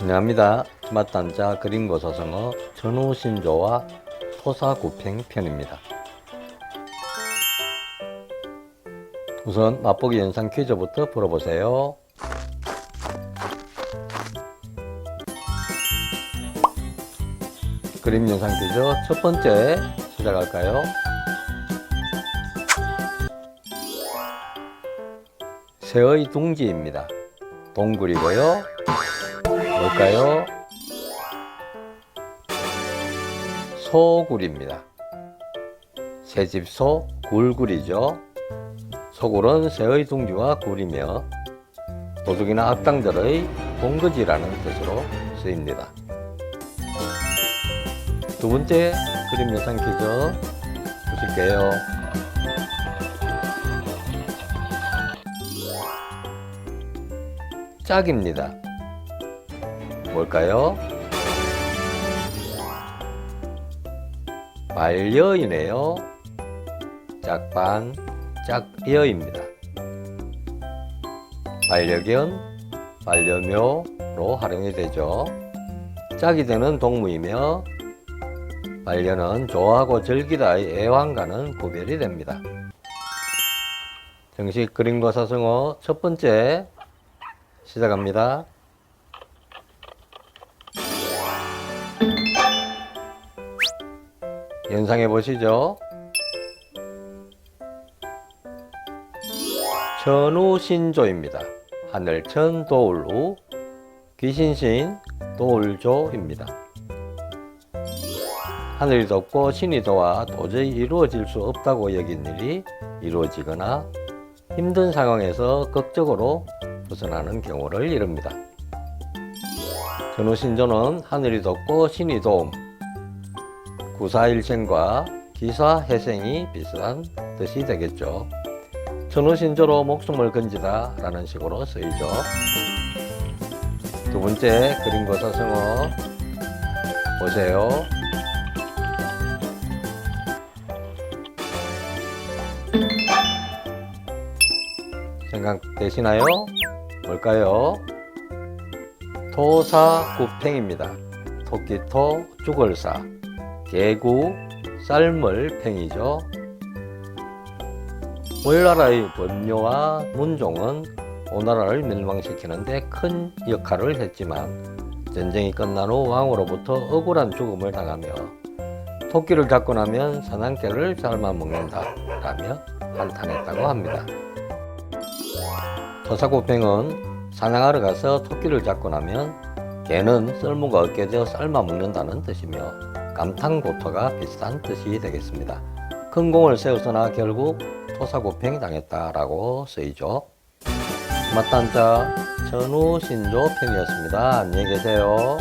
안녕합니다. 스마트한자 그림고사성어 전후신조와 토사구팽 편입니다. 우선 맛보기 연상 퀴즈부터 풀어보세요. 그림 연상 퀴즈 첫 번째 시작할까요? 새의 둥지입니다. 동굴이고요. 뭘까요? 소굴입니다. 새집소 굴굴이죠. 소굴은 새의 둥지와 굴이며 도둑이나 악당들의 본거지라는 뜻으로 쓰입니다. 두 번째 그림 영상 퀴즈 보실게요. 짝입니다. 뭘까요? 반려이네요. 짝반, 짝여입니다. 반려견, 반려묘로 활용이 되죠. 짝이 되는 동무이며 반려는 좋아하고 즐기다의 애완과는 구별이 됩니다. 정식 그림과 사성어 첫 번째 시작합니다. 연상해 보시죠. 천우신조입니다. 하늘천 도울우 귀신신 도울조입니다. 하늘이 덥고 신이 더워 도저히 이루어질 수 없다고 여긴 일이 이루어지거나 힘든 상황에서 극적으로 벗어나는 경우를 이릅니다. 전후신조는 하늘이 덥고 신이 도움, 구사일생과 기사회생이 비슷한 뜻이 되겠죠. 전후신조로 목숨을 건지다 라는 식으로 쓰이죠. 두 번째 그림과 사성어 보세요. 생각되시나요? 뭘까요? 토사구팽입니다. 토끼토 죽을사 개구 쌀물 팽이죠. 오나라의 법료와 문종은 오나라를 멸망시키는데 큰 역할을 했지만 전쟁이 끝난 후 왕으로부터 억울한 죽음을 당하며 토끼를 잡고 나면 사냥개를 삶아 먹는다 라며 한탄했다고 합니다. 토사구팽은 사냥하러 가서 토끼를 잡고 나면 개는 썰무가 얻게 되어 삶아 먹는다는 뜻이며 감탄고토가 비슷한 뜻이 되겠습니다. 큰 공을 세우서나 결국 토사구팽이 당했다라고 쓰이죠. 스마트한자 전우신조 편이었습니다. 안녕히 계세요.